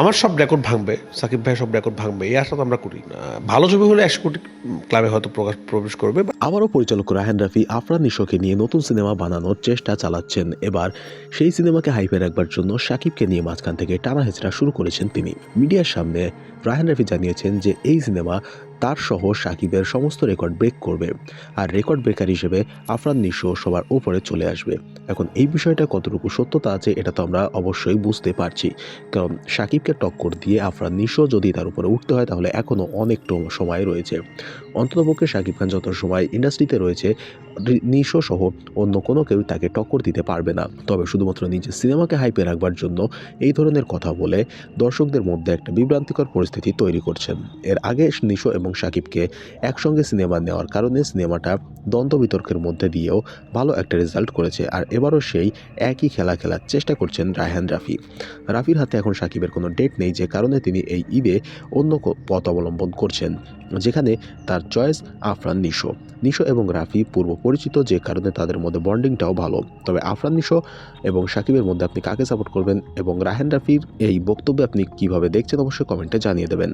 আমার সব রেকর্ড ভাঙবে, সাকিব ভাই সব রেকর্ড ভাঙবে, এই আশা তো আমরা করি। ভালো ছবি হলে একশো কোটি ক্লাবে হয়তো প্রকাশ, প্রবেশ করবে আবারও পরিচালক রাহেন রাফি আফরান নিশোকে নিয়ে নতুন সিনেমা বানানোর চেষ্টা চালাচ্ছেন। এবার সেই সিনেমাকে হাইপে রাখবার জন্য সাকিবকে নিয়ে মাঝখান থেকে টানা হেঁচড়া শুরু করেছেন তিনি। মিডিয়ার সামনে রাহেন রাফি জানিয়েছেন যে, এই সিনেমা তার সহ সাকিবের সমস্ত রেকর্ড ব্রেক করবে আর রেকর্ড ব্রেকার হিসেবে আফরান নিশো সবার উপরে চলে আসবে। এখন এই বিষয়টা কতটুকু সত্যতা আছে এটা তো আমরা অবশ্যই বুঝতে পারছি। কারণ সাকিবকে টক্কর দিয়ে আফরান নিশো যদি তার উপরে উঠতে হয় তাহলে এখনও অনেকটা সময় রয়েছে। অন্ততপক্ষে শাকিব খান যত সময় ইন্ডাস্ট্রিতে রয়েছে নিশো সহ অন্য কোনো কেউ তাকে টক্কর দিতে পারবে না। তবে শুধুমাত্র নিজের সিনেমাকে হাইপে রাখবার জন্য এই ধরনের কথা বলে দর্শকদের মধ্যে একটা বিভ্রান্তিকর পরিস্থিতি তৈরি করছেন। এর আগে নিশো এবং শাকিবকে একসঙ্গে সিনেমা নেওয়ার কারণে সিনেমাটা দ্বন্দ্ব বিতর্কের মধ্যে দিয়েও ভালো একটা রেজাল্ট করেছে, আর এবারও সেই একই খেলা খেলার চেষ্টা করছেন রায়হান রাফি। রাফির হাতে এখন শাকিবের কোনো ডেট নেই, যে কারণে তিনি এই ঈদে অন্য পথ অবলম্বন করছেন। যেখানে তার চয়েস আফরান, নিশো। নিশো এবং রাফি পূর্ব পরিচিত যে কারণে তাদের মধ্যে বন্ডিংটাও ভালো। তবে আফরান, নিশো এবং সাকিবের মধ্যে আপনি কাকে সাপোর্ট করবেন এবং রাহেন রাফির এই বক্তব্যে আপনি কীভাবে দেখছেন অবশ্যই কমেন্টে জানিয়ে দেবেন।